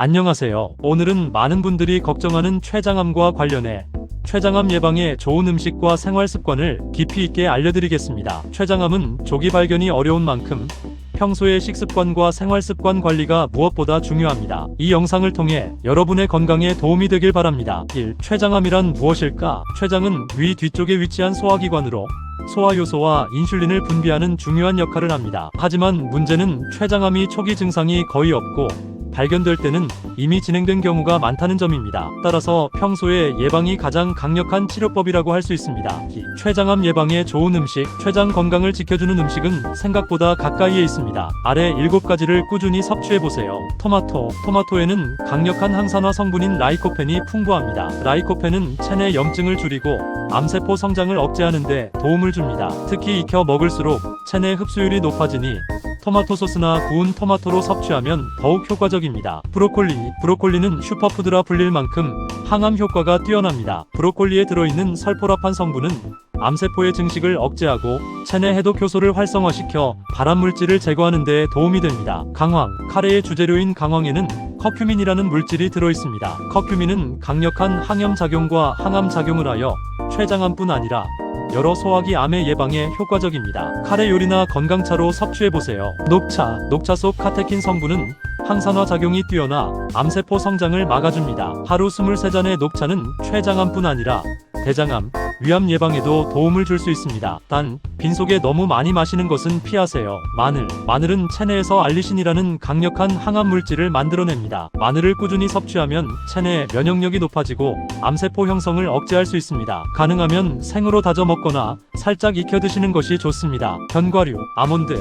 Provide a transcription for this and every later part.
안녕하세요. 오늘은 많은 분들이 걱정하는 췌장암과 관련해 췌장암 예방에 좋은 음식과 생활 습관을 깊이 있게 알려드리겠습니다. 췌장암은 조기 발견이 어려운 만큼 평소의 식습관과 생활 습관 관리가 무엇보다 중요합니다. 이 영상을 통해 여러분의 건강에 도움이 되길 바랍니다. 1. 췌장암이란 무엇일까? 췌장은 위 뒤쪽에 위치한 소화기관으로 소화효소와 인슐린을 분비하는 중요한 역할을 합니다. 하지만 문제는 췌장암이 초기 증상이 거의 없고 발견될 때는 이미 진행된 경우가 많다는 점입니다. 따라서 평소에 예방이 가장 강력한 치료법이라고 할 수 있습니다. 이 췌장암 예방에 좋은 음식, 췌장 건강을 지켜주는 음식은 생각보다 가까이에 있습니다. 아래 7가지를 꾸준히 섭취해 보세요. 토마토, 토마토에는 강력한 항산화 성분인 라이코펜이 풍부합니다. 라이코펜은 체내 염증을 줄이고 암세포 성장을 억제하는 데 도움을 줍니다. 특히 익혀 먹을수록 체내 흡수율이 높아지니 토마토 소스나 구운 토마토로 섭취하면 더욱 효과적입니다. 브로콜리. 브로콜리는 슈퍼푸드라 불릴 만큼 항암 효과가 뛰어납니다. 브로콜리에 들어있는 설포라판 성분은 암세포의 증식을 억제하고 체내 해독 효소를 활성화시켜 발암 물질을 제거하는 데 도움이 됩니다. 강황. 카레의 주재료인 강황에는 커큐민이라는 물질이 들어있습니다. 커큐민은 강력한 항염 작용과 항암 작용을 하여 췌장암뿐 아니라 여러 소화기 암의 예방에 효과적입니다. 카레 요리나 건강차로 섭취해 보세요. 녹차, 녹차 속 카테킨 성분은 항산화 작용이 뛰어나 암세포 성장을 막아줍니다. 하루 23잔의 녹차는 췌장암뿐 아니라 대장암, 위암 예방에도 도움을 줄 수 있습니다. 단, 빈속에 너무 많이 마시는 것은 피하세요. 마늘. 마늘은 체내에서 알리신이라는 강력한 항암 물질을 만들어냅니다. 마늘을 꾸준히 섭취하면 체내 면역력이 높아지고 암세포 형성을 억제할 수 있습니다. 가능하면 생으로 다져 먹거나 살짝 익혀 드시는 것이 좋습니다. 견과류, 아몬드,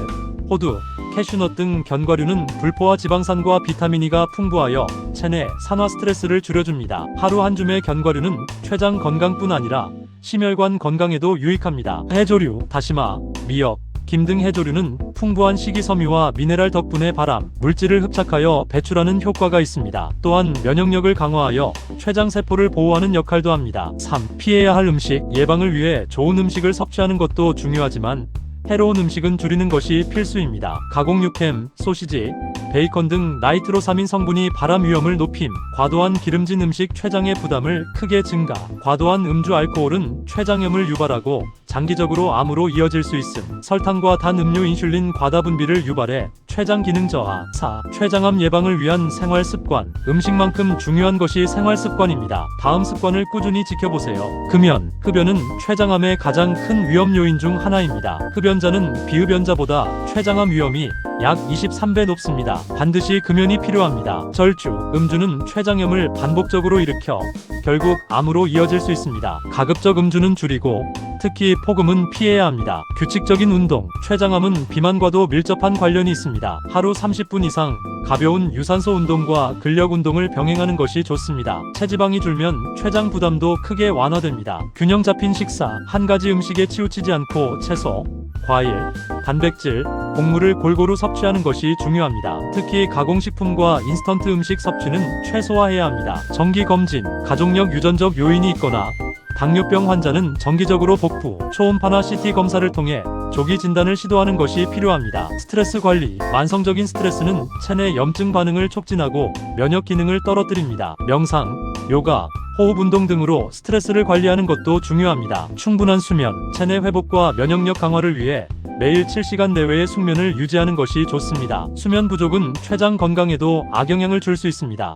호두, 캐슈넛 등 견과류는 불포화 지방산과 비타민 E가 풍부하여 체내 산화 스트레스를 줄여줍니다. 하루 한 줌의 견과류는 췌장 건강뿐 아니라 심혈관 건강에도 유익합니다. 해조류, 다시마, 미역, 김 등 해조류는 풍부한 식이섬유와 미네랄 덕분에 발암, 물질을 흡착하여 배출하는 효과가 있습니다. 또한 면역력을 강화하여 췌장 세포를 보호하는 역할도 합니다. 3. 피해야 할 음식, 예방을 위해 좋은 음식을 섭취하는 것도 중요하지만 해로운 음식은 줄이는 것이 필수입니다. 가공 육 햄, 소시지, 베이컨 등 나이트로사민 성분이 발암 위험을 높임, 과도한 기름진 음식 췌장의 부담을 크게 증가, 과도한 음주 알코올은 췌장염을 유발하고 장기적으로 암으로 이어질 수 있음, 설탕과 단 음료 인슐린 과다 분비를 유발해 췌장 기능 저하, 4. 췌장암 예방을 위한 생활 습관, 음식만큼 중요한 것이 생활 습관입니다. 다음 습관을 꾸준히 지켜보세요. 금연, 흡연은 췌장암의 가장 큰 위험 요인 중 하나입니다. 흡연자는 비흡연자보다 췌장암 위험이 약 23배 높습니다. 반드시 금연이 필요합니다. 절주, 음주는 췌장염을 반복적으로 일으켜 결국 암으로 이어질 수 있습니다. 가급적 음주는 줄이고 특히 폭음은 피해야 합니다. 규칙적인 운동, 췌장암은 비만과도 밀접한 관련이 있습니다. 하루 30분 이상 가벼운 유산소 운동과 근력 운동을 병행하는 것이 좋습니다. 체지방이 줄면 췌장 부담도 크게 완화됩니다. 균형 잡힌 식사, 한 가지 음식에 치우치지 않고 채소, 과일, 단백질, 곡물을 골고루 섭취하는 것이 중요합니다. 특히 가공식품과 인스턴트 음식 섭취는 최소화해야 합니다. 정기 검진, 가족력 유전적 요인이 있거나 당뇨병 환자는 정기적으로 복부, 초음파나 CT 검사를 통해 조기 진단을 시도하는 것이 필요합니다. 스트레스 관리, 만성적인 스트레스는 체내 염증 반응을 촉진하고 면역 기능을 떨어뜨립니다. 명상, 요가, 호흡 운동 등으로 스트레스를 관리하는 것도 중요합니다. 충분한 수면, 체내 회복과 면역력 강화를 위해 매일 7시간 내외의 숙면을 유지하는 것이 좋습니다. 수면 부족은 췌장 건강에도 악영향을 줄 수 있습니다.